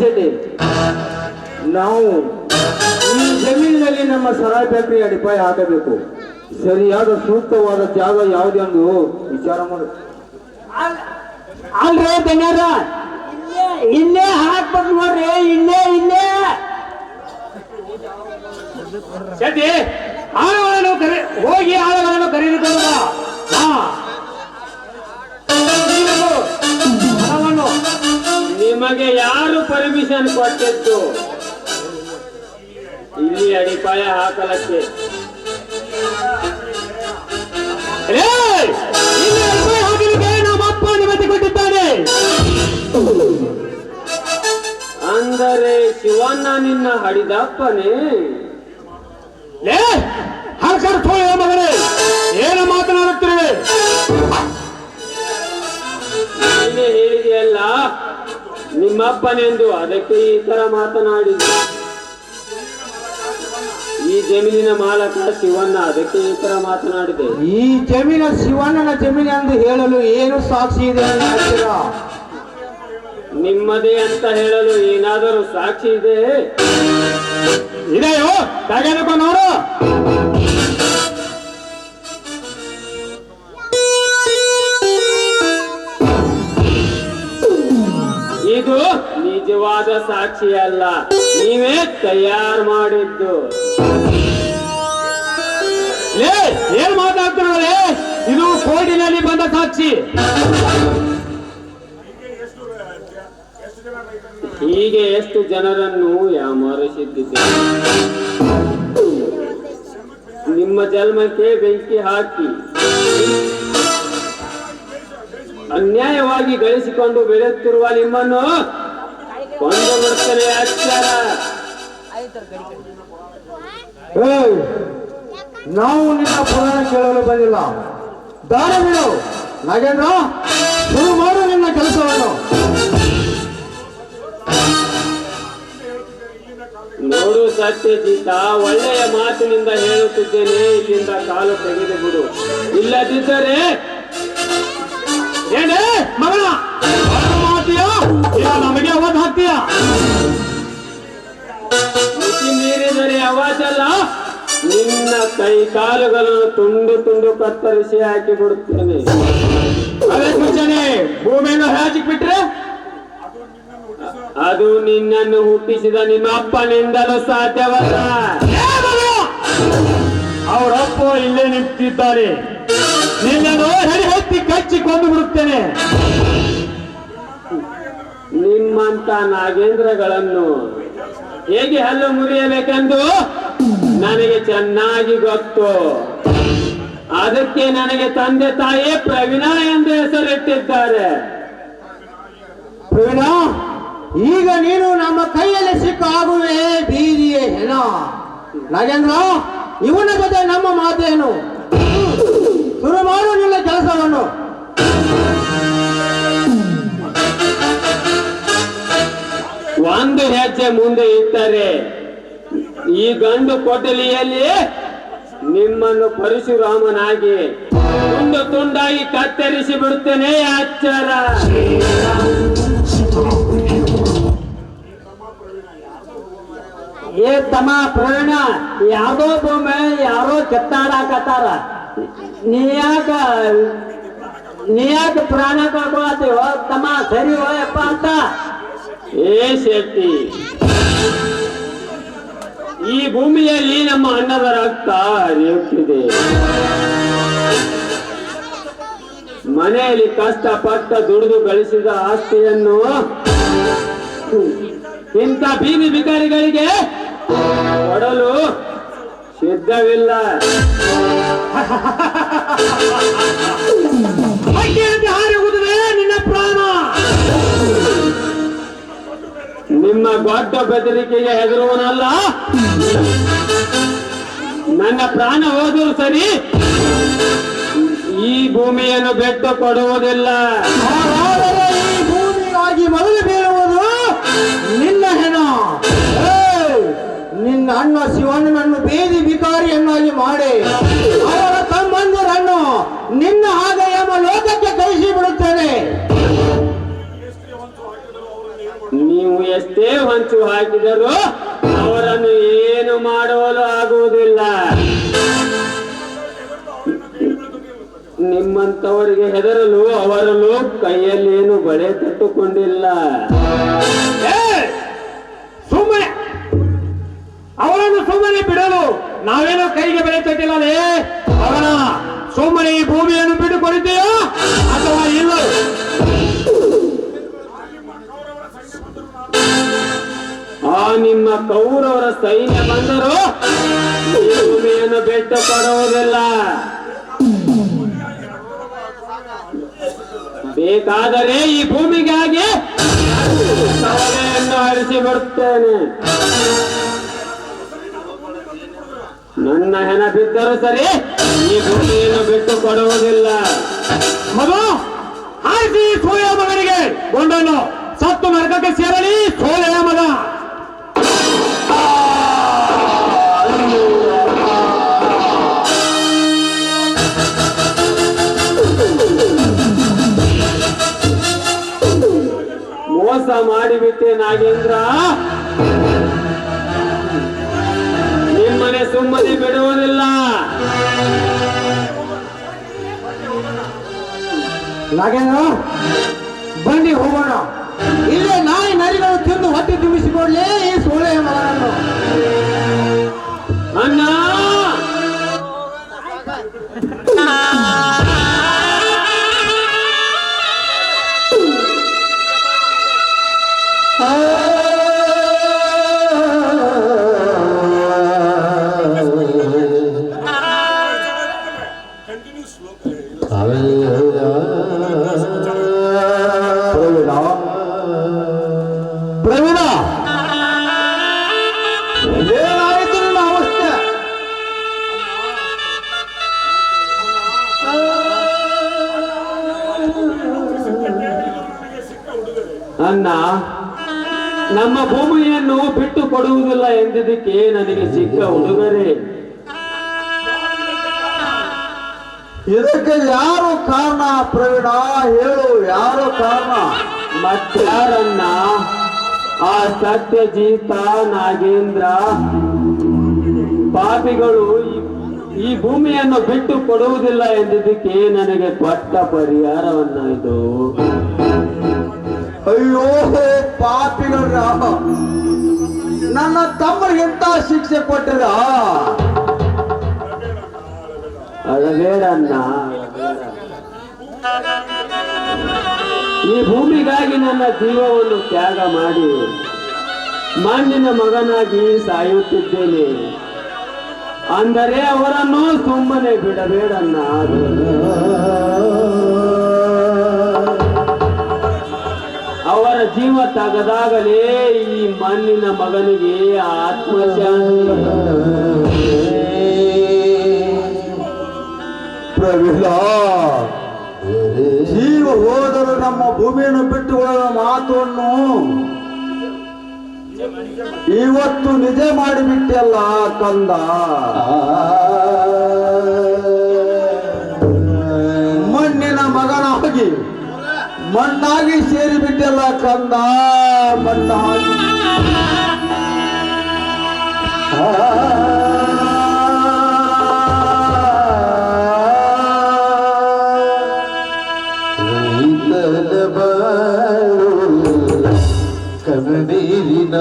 ಶೆಟ್ಟಿ ನಾವು ಈ ಜಮೀನಿನಲ್ಲಿ ನಮ್ಮ ಸರಾಯ್ ಅಡಿಪಾಯ ಹಾಕಬೇಕು. ಸರಿಯಾದ ಸೂಕ್ತವಾದ ಜಾಗ ಯಾವುದೆಂದು ವಿಚಾರ ಮಾಡಿ. ಇಲ್ಲೇ ಹಾಕ್ಬೇಕು ನೋಡ್ರಿ, ಇಲ್ಲೇ ಇಲ್ಲೇ. ಶೆಟ್ಟಿ ಆಳುಗಳನ್ನು ಹೋಗಿ ಆಳುಗಳನ್ನು ಕರೆದುಕೊಂಡು ಹಾ. ನಿಮಗೆ ಯಾರು ಪರ್ಮಿಷನ್ ಕೊಟ್ಟಿತ್ತು ಇಲ್ಲಿ ಅಡಿಪಾಯ ಹಾಕಲಕ್ಕೆ. ನಮ್ಮಪ್ಪ ಅನುಮತಿ ಕೊಟ್ಟಿದ್ದಾನೆ. ಅಂದರೆ ಶಿವಣ್ಣ ನಿನ್ನ ಹಡಿದಪ್ಪನೇ ಮಗನೇ ಏನು ಮಾತನಾಡುತ್ತಿರುವೆ? ನಿಮ್ಮಪ್ಪನೆಂದು ಅದಕ್ಕೆ ಈ ತರ ಮಾತನಾಡಿದ ಈ ಜಮೀನಿನ ಮಾಲಕ ಶಿವಣ್ಣ ಅದಕ್ಕೆ ಈ ತರ ಮಾತನಾಡಿದೆ. ಈ ಜಮೀನ ಶಿವಣ್ಣನ ಜಮೀನು ಎಂದು ಹೇಳಲು ಏನು ಸಾಕ್ಷಿ ಇದೆ ಹೇಳ್ತೀರಾ? ನಿಮ್ಮದೇ ಅಂತ ಹೇಳಲು ಏನಾದರೂ ಸಾಕ್ಷಿ ಇದೆ ಇದೆಯೋ? ತೆಗೆದುಕೊಂಡು ನೋಡು ನಿಜವಾದ ಸಾಕ್ಷಿ ಅಲ್ಲ ನೀವೇ ತಯಾರು ಮಾಡಿದ್ದು. ಏನ್ ಮಾತಾಡ್ತಾರೆ ಇದು ಕೋರ್ಟಿನಲ್ಲಿ ಬಂದ ಸಾಕ್ಷಿ. ಹೀಗೆ ಎಷ್ಟು ಜನರನ್ನು ಯಾಮಾರಿಸಿದ್ದಿದೆ ನಿಮ್ಮ ಜನ್ಮಕ್ಕೆ ಬೆಂಕಿ ಹಾಕಿ. ಅನ್ಯಾಯವಾಗಿ ಗಳಿಸಿಕೊಂಡು ಬೆಳೆಯುತ್ತಿರುವ ನಿಮ್ಮನ್ನು ಕೊಂದು ಬಿಡುತ್ತೇನೆ ಅಚ್ಚಾರ ನಾವು ನಿನ್ನ ಪುರಾಣ ಕೇಳಲು ಬಂದಿಲ್ಲ. ದಾರಿ ಬಿಡು. ನಾಗೇಂದ್ರ, ಶುರು ಮಾಡು ನಿನ್ನ ಕೆಲಸವನ್ನು. ನೋಡು ಸತ್ಯಜಿತ ಒಳ್ಳೆಯ ಮಾತಿನಿಂದ ಹೇಳುತ್ತಿದ್ದೇನೆ. ಇಲ್ಲಿಂದ ಕಾಲು ತೆಗೆದು ಬಿಡು ಇಲ್ಲದಿದ್ದರೆ, ಏನೇ ಇಲ್ಲ ಮಿತಿ ಮೀರಿದರೆ ಅವಾಜಲ್ಲ? ನಿನ್ನ ಕೈ ಕಾಲುಗಳನ್ನು ತುಂಡು ತುಂಡು ಕತ್ತರಿಸಿ ಹಾಕಿ ಬಿಡುತ್ತೇನೆ ಅದೇ ಸೂಚನೆ ಭೂಮಿಯನ್ನು ಹಾಕಿ ಬಿಟ್ರೆ? ಅದು ನಿನ್ನನ್ನು ಹುಟ್ಟಿಸಿದ ನಿಮ್ಮ ಅಪ್ಪನಿಂದಲೂ ಸಾಧ್ಯವಲ್ಲ. ಅವರಪ್ಪ ಇಲ್ಲೇ ನಿಂತಿದ್ದಾರೆ. ನಿನ್ನನ್ನು ಹರಿ ಹತ್ತಿ ಕಚ್ಚಿ ಕೊಂದು ಬಿಡುತ್ತೇನೆ. ನಿಮ್ಮಂತ ನಾಗೇಂದ್ರಗಳನ್ನು ಹೇಗೆ ಹಲ್ಲು ಮುರಿಯಬೇಕೆಂದು ನನಗೆ ಚೆನ್ನಾಗಿ ಗೊತ್ತು. ಅದಕ್ಕೆ ನನಗೆ ತಂದೆ ತಾಯಿ ಪ್ರವೀಣ ಎಂದು ಹೆಸರಿಟ್ಟಿದ್ದಾರೆ. ಪ್ರವೀಣ, ಈಗ ನೀನು ನಮ್ಮ ಕೈಯಲ್ಲಿ ಸಿಕ್ಕಾಗುವೆ ಬೀದಿಯೇ ಹೆಣ. ನಾಗೇಂದ್ರ ಇವನ ಜೊತೆ ನಮ್ಮ ಮಾತೇನು? ಶುರು ಮಾಡು ನಿನ್ನ ಕೆಲಸವನ್ನು. ಒಂದು ಹೆಚ್ಚೆ ಮುಂದೆ ಇದ್ದಾರೆ ಈ ಗಂಡು ಕೊಟಲಿಯಲ್ಲಿ ನಿಮ್ಮನ್ನು ಪರಶುರಾಮನಾಗಿ ತುಂಡು ತುಂಡಾಗಿ ಕತ್ತರಿಸಿ ಬಿಡುತ್ತೇನೆ ಆಚಾರ ಏ ತಮ್ಮ ಪ್ರವೀಣ ಯಾವ್ದೋ ಭೂಮಿ ಯಾರೋ ಕೆತ್ತಾಡಕತ್ತಾರ. ನೀ ಯಾಕ ನೀ ಯಾಕ ಪ್ರಾಣ ಕಳ್ಕೊಳತ್ತೀವ ತಮ್ಮ ಸರಿ ಹೋಯಪ್ಪ ಅಂತ ಏ ಶೆಟ್ಟಿ ಈ ಭೂಮಿಯಲ್ಲಿ ನಮ್ಮ ಅಣ್ಣದ ರಕ್ತ ಹರಿಯುತ್ತಿದೆ. ಮನೆಯಲ್ಲಿ ಕಷ್ಟಪಟ್ಟ ದುಡಿದು ಗಳಿಸಿದ ಆಸ್ತಿಯನ್ನು ಇಂಥ ಬೀದಿ ಬಿಕಾರಿಗಳಿಗೆ ಕೊಡಲು ಸಿದ್ಧವಿಲ್ಲ. ನಿಮ್ಮ ದೊಡ್ಡ ಬೆದರಿಕೆಗೆ ಹೆದರುವನಲ್ಲ? ನನ್ನ ಪ್ರಾಣ ಹೋದರೂ ಸರಿ ಈ ಭೂಮಿಯನ್ನು ಬೆಟ್ಟ ಕೊಡುವುದಿಲ್ಲ. ಈ ಭೂಮಿಗಾಗಿ ಮೊದಲು ಬೀಳುವುದು ನಿನ್ನ ಹೆಣ! ನಿನ್ನ ಅಣ್ಣ ಶಿವಣ್ಣನನ್ನು ಬೇದಿ ಬಿಕಾರಿಯನ್ನಾಗಿ ಮಾಡಿ, ಅವರ ತಮ್ಮಂದಿರನ್ನು ನಿನ್ನ ಆದಾಯ ಲೋಕಕ್ಕೆ ಕಳಿಸಿ ಬಿಡುತ್ತೇನೆ. ಎಷ್ಟೇ ಹೊಂಚು ಹಾಕಿದರೂ ಅವರನ್ನು ಏನು ಮಾಡಲು ಆಗುವುದಿಲ್ಲ. ನಿಮ್ಮಂತವರಿಗೆ ಹೆದರಲು ಅವರನ್ನು ಕೈಯಲ್ಲಿ ಏನು ಬಳೆ ತಟ್ಟುಕೊಂಡಿಲ್ಲ. ಸುಮ್ಮನೆ ಅವರನ್ನು ಸುಮ್ಮನೆ ಬಿಡಲು ನಾವೇನೋ ಕೈಗೆ ಬೆಳೆ ತಟ್ಟಿಲ್ಲ ಅವನ ಸುಮ್ಮನೆ ಈ ಭೂಮಿಯನ್ನು ಬಿಟ್ಟುಕೊಂಡಿದ್ದೀಯೋ ಅಥವಾ ಇಲ್ಲ? ನಿಮ್ಮ ಕೌರವರ ಸೈನ್ಯ ಬಂದರು ಭೂಮಿಯನ್ನು ಬೆಟ್ಟು ಕೊಡುವುದಿಲ್ಲ. ಬೇಕಾದರೆ ಈ ಭೂಮಿಗಾಗಿ ಸವಲೆಯನ್ನು ಅರಿಸಿ ಬಿಡುತ್ತೇನೆ. ನನ್ನ ಹೆಣ ಬಿದ್ದರೂ ಸರಿ ಈ ಭೂಮಿಯನ್ನು ಬಿಟ್ಟು ಕೊಡುವುದಿಲ್ಲ. ಮಗು, ಹಾರಿಸಿ ಸೂರ್ಯ ಮಗನಿಗೆ. ಗೊಂಡನ್ನು ಸತ್ತು ಮರ್ಗಕ್ಕೆ ಸೇರಲಿ. ಮೋಸ ಮಾಡಿಬಿಟ್ಟೆ ನಾಗೇಂದ್ರ. ನಿಮ್ಮನೆ ಸುಮ್ಮನೆ ಬಿಡುವುದಿಲ್ಲ. ನಾಗೇಂದ್ರ, ಬನ್ನಿ ಹೋಗೋಣ. ಇಲ್ಲೇ ನಾಯಿ ನರಿಗಳು ತಿಂದು ಹೊಟ್ಟೆ ತುಂಬಿಸಿಕೊಡ್ಲಿ. ಅಣ್ಣ ನಮ್ಮ ಭೂಮಿಯನ್ನು ಬಿಟ್ಟು ಕೊಡುವುದಿಲ್ಲ ಎಂದಿದ್ದಕ್ಕೆ ನನಗೆ ಸಿಕ್ಕ ಉಡುಗೊರೆ. ಇದಕ್ಕೆ ಯಾರು ಕಾರಣ ಪ್ರವೀಣ? ಹೇಳು ಯಾರು ಕಾರಣ? ಮತ್ತಾರನ್ನ ಆ ಸತ್ಯಜೀತ ನಾಗೇಂದ್ರ ಪಾಪಿಗಳು ಈ- ಈ ಭೂಮಿಯನ್ನು ಬಿಟ್ಟು ಕೊಡುವುದಿಲ್ಲ ಎಂದಿದ್ದಕ್ಕೆ ನನಗೆ ಕೊಟ್ಟ ಪರಿಹಾರವನ್ನ ಇದು ಅಯ್ಯೋ ಪಾಪಿಗಳ ನನ್ನ ತಮ್ಮಗಿಂತ ಶಿಕ್ಷೆ ಕೊಟ್ಟಿರ? ಅಳಬೇಡನ್ನ ಈ ಭೂಮಿಗಾಗಿ ನನ್ನ ಜೀವವನ್ನು ತ್ಯಾಗ ಮಾಡಿ ಮಣ್ಣಿನ ಮಗನಾಗಿ ಸಾಯುತ್ತಿದ್ದೇನೆ. ಅಂದರೆ ಅವರನ್ನು ಸುಮ್ಮನೆ ಬಿಡಬೇಡನ್ನ ಅವರ ಜೀವ ತಗದಾಗಲೇ ಈ ಮಣ್ಣಿನ ಮಗನಿಗೆ ಆತ್ಮಶಾಂತಿ ಪ್ರವೀಣ ಜೀವ ಹೋದರೂ ನಮ್ಮ ಭೂಮಿಯನ್ನು ಬಿಟ್ಟುಕೊಳ್ಳುವ ಮಾತನ್ನು ಇವತ್ತು ನಿಜ ಮಾಡಿಬಿಟ್ಟಲ್ಲ ಕಂದ ಮಣ್ಣಾಗಿ ಸೇರಿಬಿಟ್ಟಲ್ಲ ಕಂದ ಮಣ್ಣಾಗಿ. ಕಣ್ಣೀರಿನ